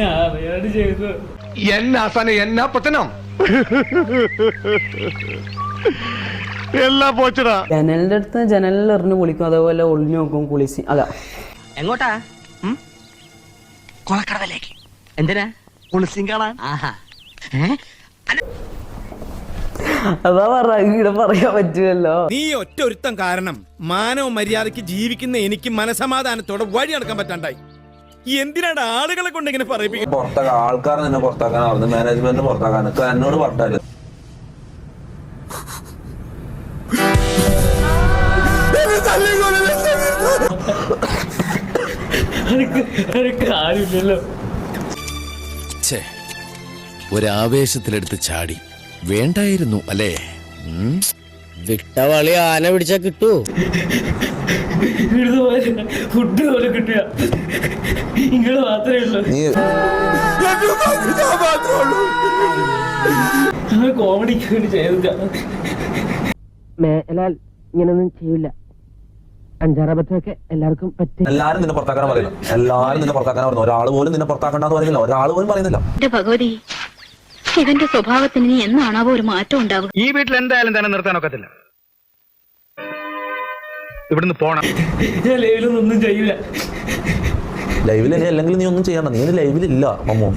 അറിയാണ്ട് ചെയ്തു എന്നാ സന എന്നാ പത്തനം എല്ലാം പോച്ചടാ. ജനലിന്റെ അടുത്ത് ജനലിൽ എറിഞ്ഞ് കുളിക്കും അതേപോലെ ഒളിഞ്ഞു നോക്കും കുളിച്ച്. അതാ. എങ്ങോട്ടാ? കൊളക്കടവിലേക്ക്. എന്തിനാ? കുളിസിം കാണാൻ ആഹാ അതാ പറ ഇവിടെ പറയാൻ പറ്റുമല്ലോ. നീ ഒറ്റ ഒരുത്തം കാരണം മാനവ മര്യാദയ്ക്ക് ജീവിക്കുന്ന എനിക്ക് മനസമാധാനത്തോടെ വഴി നടക്കാൻ പറ്റാണ്ടായി. എന്തിനാണ് ആളുകളെ കൊണ്ട് ഇങ്ങനെ പറയിപ്പിക്കുന്നത് പുറത്താക്കാൻ ആൾക്കാർ തന്നെ പുറത്താക്കാൻ അവിടുന്ന് മാനേജ്മെന്റ് പുറത്താക്കാൻ എന്നോട് പറഞ്ഞാൽ. ഒരാവേശത്തിലെടുത്ത് ചാടി. വേണ്ടായിരുന്നു അല്ലേ? ഉം? വിട്ടവളി ആന പിടിച്ചാ കിട്ടൂ. ഫുഡ് പോലെ കിട്ടുക. ഇങ്ങൾ മാത്രമേ ഉള്ളൂ. കോമഡിക്ക് വേണ്ടി മേലാൽ ഇങ്ങനൊന്നും ചെയ്യില്ല അഞ്ചാറബത്തൊക്കെ എല്ലാവർക്കും പറ്റും. എല്ലാരും നിന്നെ പുറത്താക്കാൻ പറയുന്നു എല്ലാരും നിന്നെ പുറത്താക്കാൻ പറയുന്നു ഒരാൾ പോലും നിന്നെ പുറത്താക്കണ്ടെന്ന് പറയുന്നില്ല. ഒരാൾ പോലും പറയുന്നില്ല. ഭഗവതി ഇവന്റെ സ്വഭാവത്തിന് ഇനി എന്നാണാവോ ഒരു മാറ്റം ഉണ്ടാവുക? ഈ വീട്ടിൽ എന്തായാലും തന്നെ നിർത്താൻ ഒക്കത്തില്ല. ഇവിടുന്ന് പോണം. ഞാൻ ലൈവിലൊന്നും ചെയ്യില്ല ലൈവിൽ അല്ലെങ്കിൽ നീ ഒന്നും ചെയ്യണ്ട. നീ ലൈവിലില്ല മമ്മു.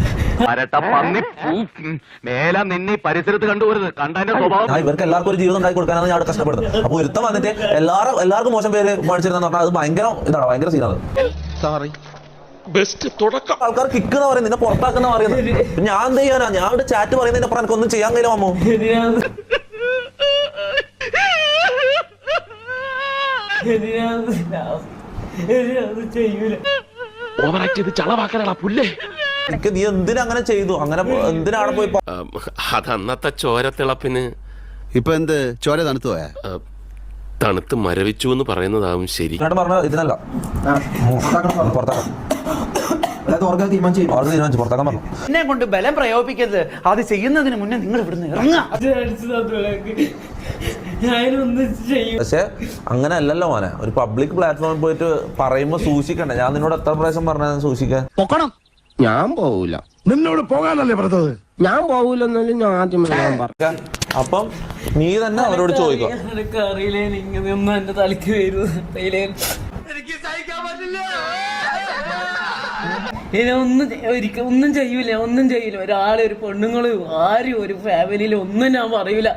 മേല നിന്നെ പരിസരത്ത് കണ്ടുപോരുത്. കണ്ടതിന്റെ സ്വഭാവം. ഞാൻ ഇവർക്ക് എല്ലാവർക്കും ഒരു ജീവിതം ഉണ്ടാക്കി കൊടുക്കാനാണ് ഞാൻ അവിടെ കഷ്ടപ്പെടുന്നത്. അപ്പൊ ഒരുത്തം വന്നിട്ട് എല്ലാവരും എല്ലാവർക്കും മോശം പേര് മേടിച്ചിരുന്ന പറഞ്ഞാൽ അത് ഭയങ്കര ഇതാണ്? ഭയങ്കര സീനാണ് സോറി ആൾക്കാർ കിക്ക് എന്ന് പറയുന്നത് നിന്നെ പുറത്താക്കുന്ന പറയുന്നത് ഞാൻ എന്ത് ചെയ്യാനാ? ഞാൻ ഇവിടെ ചാറ്റ് പറയുന്നതിന്റെ അപ്പുറം എനിക്കൊന്നും ചെയ്യാൻ കഴിയില്ല എന്തിനാണ് പുല്ലേ? എനിക്ക് നീ എന്തിനാ അങ്ങനെ ചെയ്തു? അങ്ങനെ എന്തിനാണ് പോയി പ- അതന്നത്തെ ചോരത്തിളപ്പിന് ഇപ്പൊ എന്ത്? ചോര തണുത്തു പോയാ? തണുത്ത് മരവിച്ചു എന്ന് പറയുന്നതാവും ശരി. പറഞ്ഞ ഇതിനല്ല. എന്നെ കൊണ്ട് ബലം പ്രയോഗിക്കരുത്. അത് ചെയ്യുന്നതിന് മുന്നേ നിങ്ങൾ ഇവിടുന്ന് ഇറങ്ങാ പക്ഷെ അങ്ങനെ അല്ലല്ലോ മോനെ. ഒരു പബ്ലിക് പ്ലാറ്റ്ഫോമിൽ പോയിട്ട് പറയുമ്പോ സൂക്ഷിക്കണ്ടേ. ഞാൻ നിന്നോട് എത്ര പ്രാവശ്യം പറഞ്ഞാൽ സൂക്ഷിക്കാൻ? പൊക്കണം. ഞാൻ പോവൂല. നിന്നോട് പോകാനല്ലേ പറഞ്ഞത്? ഞാൻ പോകൂലെന്നാലും ഞാൻ ആദ്യം ഞാൻ പറഞ്ഞു അപ്പം നീ തന്നെ അവരോട് ചോദിക്കും. എനിക്ക് അറിയില്ലേ ഇങ്ങനെയൊന്നും എന്റെ സഹിക്കാൻ വരുന്നില്ലേ ഇനി ഒന്നും ഒരിക്കൽ ഒന്നും ചെയ്യൂല ഒന്നും ചെയ്യൂല. ഒരാളെ ഒരു പെണ്ണുങ്ങളും ആരും ഒരു ഫാമിലിയിലും ഒന്നും ഞാൻ പറയൂല.